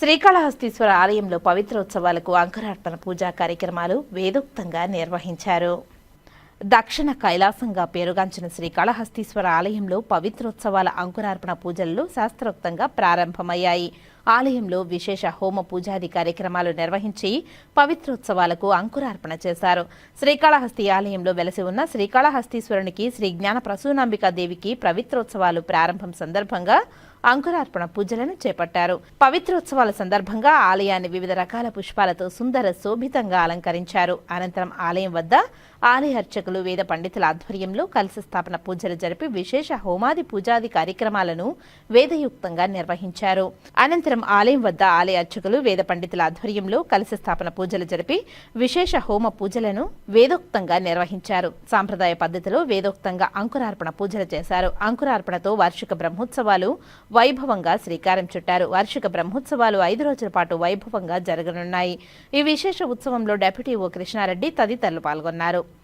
శ్రీకాళహస్తీశ్వర ఆలయంలో పవిత్రోత్సవాలకు అంకురార్పణ పూజా కార్యక్రమాలు వేదోక్తంగా నిర్వహించారు. దక్షిణ కైలాసంగా పేరుగాంచిన శ్రీకాళహస్తీశ్వర ఆలయంలో పవిత్రోత్సవాల అంకురార్పణ పూజలు శాస్త్రోక్తంగా ప్రారంభమయ్యాయి. ఆలయంలో విశేష హోమ పూజాది కార్యక్రమాలు నిర్వహించి పవిత్రోత్సవాలకు అంకురార్పణ చేశారు. శ్రీకాళహస్తి ఆలయంలో వెలసి ఉన్న శ్రీకాళహస్తీశ్వరునికి శ్రీ జ్ఞాన ప్రసూనాంబికా దేవికి పవిత్రోత్సవాలు ప్రారంభం సందర్భంగా అంకురార్పణ పూజలను చేపట్టారు. పవిత్రోత్సవాల సందర్భంగా ఆలయాన్ని వివిధ రకాల పుష్పాలతో సుందర శోభితంగా అలంకరించారు. అనంతరం ఆలయం వద్ద ఆలయ అర్చకులు వేద పండితుల ఆధ్వర్యంలో కలిసి స్థాపన పూజలు జరిపి విశేష హోమాది పూజాది కార్యక్రమాలను వేదయుక్తంగా నిర్వహించారు. అనంతరం అనంతరం ఆలయం వద్ద ఆలయ అర్చకులు వేద పండితుల ఆధ్వర్యంలో కలశ స్థాపన పూజలు జరిపి విశేష హోమ పూజలను వేదోక్తంగా నిర్వహించారు. సాంప్రదాయ పద్ధతిలో వేదోక్తంగా అంకురార్పణ పూజలు చేశారు. అంకురార్పణతో వార్షిక బ్రహ్మోత్సవాలు వైభవంగా శ్రీకారం చుట్టారు. వార్షిక బ్రహ్మోత్సవాలు ఐదు రోజుల పాటు వైభవంగా జరగనున్నాయి. ఈ విశేష ఉత్సవంలో డెప్యూటీ ఓ కృష్ణారెడ్డి తదితరులు పాల్గొన్నారు.